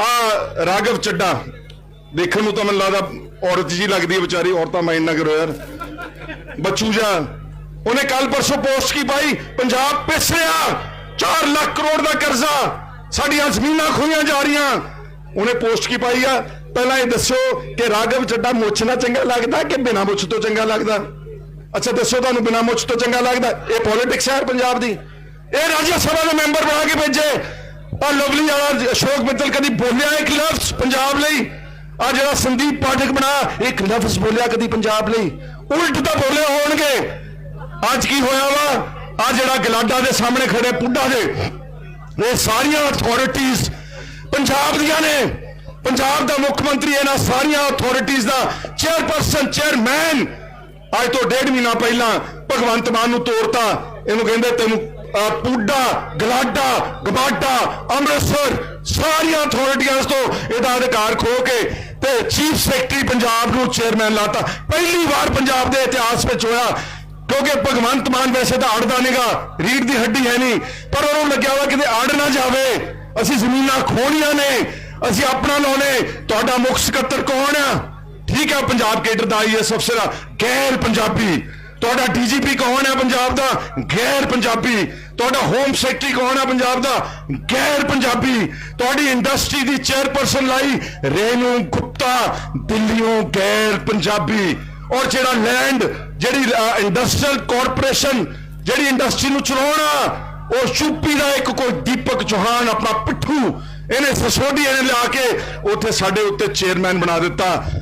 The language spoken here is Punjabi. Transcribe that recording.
ਆ ਰਾਗਵ ਚੱਡਾ ਦੇਖਣ ਨੂੰ ਤਾਂ ਮੈਨੂੰ ਲੱਗਦਾ ਔਰਤ ਜੀ ਲੱਗਦੀ ਹੈ ਵਿਚਾਰੀ ਔਰਤਾਂ ਮਾਈਂਡ ਨਾ ਕਰੋ ਯਾਰ ਬੱਚੂ ਜਾ ਉਹਨੇ ਕੱਲ ਪਰਸੋਂ ਪੋਸਟ ਕੀ ਪਾਈ ਪੰਜਾਬ ਪਿਸ ਰਿਹਾ 4 ਲੱਖ ਕਰੋੜ ਦਾ ਕਰਜ਼ਾ ਸਾਡੀਆਂ ਜ਼ਮੀਨਾਂ ਖੋਈਆਂ ਜਾ ਰਹੀਆਂ ਉਹਨੇ ਪੋਸਟ ਕੀ ਪਾਈ ਆ ਪਹਿਲਾਂ ਇਹ ਦੱਸੋ ਕਿ ਰਾਗਵ ਚੱਡਾ ਮੁੱਛ ਨਾਲ ਚੰਗਾ ਲੱਗਦਾ ਕਿ ਬਿਨਾਂ ਮੁੱਛ ਤੋਂ ਚੰਗਾ ਲੱਗਦਾ ਅੱਛਾ ਦੱਸੋ ਤੁਹਾਨੂੰ ਬਿਨਾਂ ਮੁੱਛ ਤੋਂ ਚੰਗਾ ਲੱਗਦਾ ਇਹ ਪੋਲਿਟਿਕਸ ਹੈ ਯਾਰ ਪੰਜਾਬ ਦੀ ਇਹ ਰਾਜ ਸਭਾ ਦੇ ਮੈਂਬਰ ਬਣਾ ਕੇ ਭੇਜੇ ਆ ਲਵਲੀ ਵਾਲਾ ਅਸ਼ੋਕ ਮਿੱਤਲ ਕਦੀ ਬੋਲਿਆ ਇੱਕ ਲਫ਼ਜ਼ ਪੰਜਾਬ ਲਈ? ਆ ਜਿਹੜਾ ਸੰਦੀਪ ਪਾਠਕ ਬਣਾ, ਇੱਕ ਲਫ਼ਜ਼ ਬੋਲਿਆ ਕਦੀ ਪੰਜਾਬ ਲਈ? ਉਲਟ ਤਾਂ ਬੋਲੇ ਹੋਣਗੇ। ਅੱਜ ਕੀ ਹੋਇਆ ਵਾ? ਆ ਜਿਹੜਾ ਗਲਾਡਾ ਦੇ ਸਾਹਮਣੇ ਖੜੇ ਪੁੱਡਾ ਦੇ ਇਹ ਸਾਰੀਆਂ ਅਥਾਰਟੀਆਂ ਪੰਜਾਬ ਦੀਆਂ ਨੇ। ਪੰਜਾਬ ਦਾ ਮੁੱਖ ਮੰਤਰੀ ਇਹਨਾਂ ਸਾਰੀਆਂ ਅਥਾਰਟੀਆਂ ਦਾ ਚੇਅਰਪਰਸਨ ਚੇਅਰਮੈਨ ਅੱਜ ਤੋਂ ਡੇਢ ਮਹੀਨਾ ਪਹਿਲਾਂ ਭਗਵੰਤ ਮਾਨ ਨੂੰ ਤੋੜਤਾ ਇਹਨੂੰ ਕਹਿੰਦੇ ਤੈਨੂੰ ਪੁੱਡਾ, ਗਲਾਡਾ ਗਬਾਡਾ ਅੰਮ੍ਰਿਤਸਰ, ਸਾਰੀਆਂ ਅਥਾਰਟੀਆਂ ਤੋਂ ਇਹਦਾ ਅਧਿਕਾਰ ਖੋ ਕੇ ਤੇ ਚੀਫ ਸੈਕਟਰੀ ਪੰਜਾਬ ਨੂੰ ਚੇਅਰਮੈਨ ਲਾਤਾ। ਪਹਿਲੀ ਵਾਰ ਪੰਜਾਬ ਦੇ ਇਤਿਹਾਸ ਵਿੱਚ ਹੋਇਆ, ਕਿਉਂਕਿ ਭਗਵੰਤ ਮਾਨ ਵੈਸੇ ਤਾਂ ਅੜਦਾ ਨਹੀਂਗਾ ਰੀੜ ਦੀ ਹੱਡੀ ਹੈ ਨਹੀਂ, ਪਰ ਉਹਨੂੰ ਲੱਗਿਆ ਵਾ ਕਿਤੇ ਅੜ ਨਾ ਜਾਵੇ। ਅਸੀਂ ਜ਼ਮੀਨਾਂ ਖੋਣੀਆਂ ਨੇ, ਅਸੀਂ ਆਪਣਾ ਲਾਉਣੇ, ਤੁਹਾਡਾ ਮੁੱਖ ਸਕੱਤਰ ਕੌਣ ਆ? ਠੀਕ ਹੈ ਪੰਜਾਬ ਕੇਡਰ ਦਾ ਆਈਐਸ ਅਫਸਰ ਗੈਰ ਪੰਜਾਬੀ। ਤੁਹਾਡਾ ਡੀਜੀਪੀ ਕੌਣ ਹੈ ਪੰਜਾਬ ਦਾ? ਗੈਰ ਪੰਜਾਬੀ। ਤੁਹਾਡਾ ਹੋਮ ਸੈਕਟਰੀ ਕੌਣ ਹੈ ਪੰਜਾਬ ਦਾ? ਗੈਰ ਪੰਜਾਬੀ। ਤੁਹਾਡੀ ਇੰਡਸਟਰੀ ਦੀ ਚੇਅਰਪਰਸਨ ਲਾਈ ਰੇਨੂ ਗੁਪਤਾ, ਦਿੱਲੀੋਂ ਗੈਰ ਪੰਜਾਬੀ। ਔਰ ਜਿਹੜਾ ਲੈਂਡ ਜਿਹੜੀ ਇੰਡਸਟਰੀਅਲ ਕਾਰਪੋਰੇਸ਼ਨ ਜਿਹੜੀ ਇੰਡਸਟਰੀ ਨੂੰ ਚਲਾਉਣਾ, ਉਹ ਚੁੱਪੀ ਦਾ ਇੱਕ ਕੋਈ ਦੀਪਕ ਚੌਹਾਨ, ਆਪਣਾ ਪਿੱਠੂ, ਇਹਨੇ ਸਸੋਡੀ ਇਹਨੇ ਲਿਆ ਕੇ ਉੱਥੇ ਸਾਡੇ ਉੱਤੇ ਚੇਅਰਮੈਨ ਬਣਾ ਦਿੱਤਾ।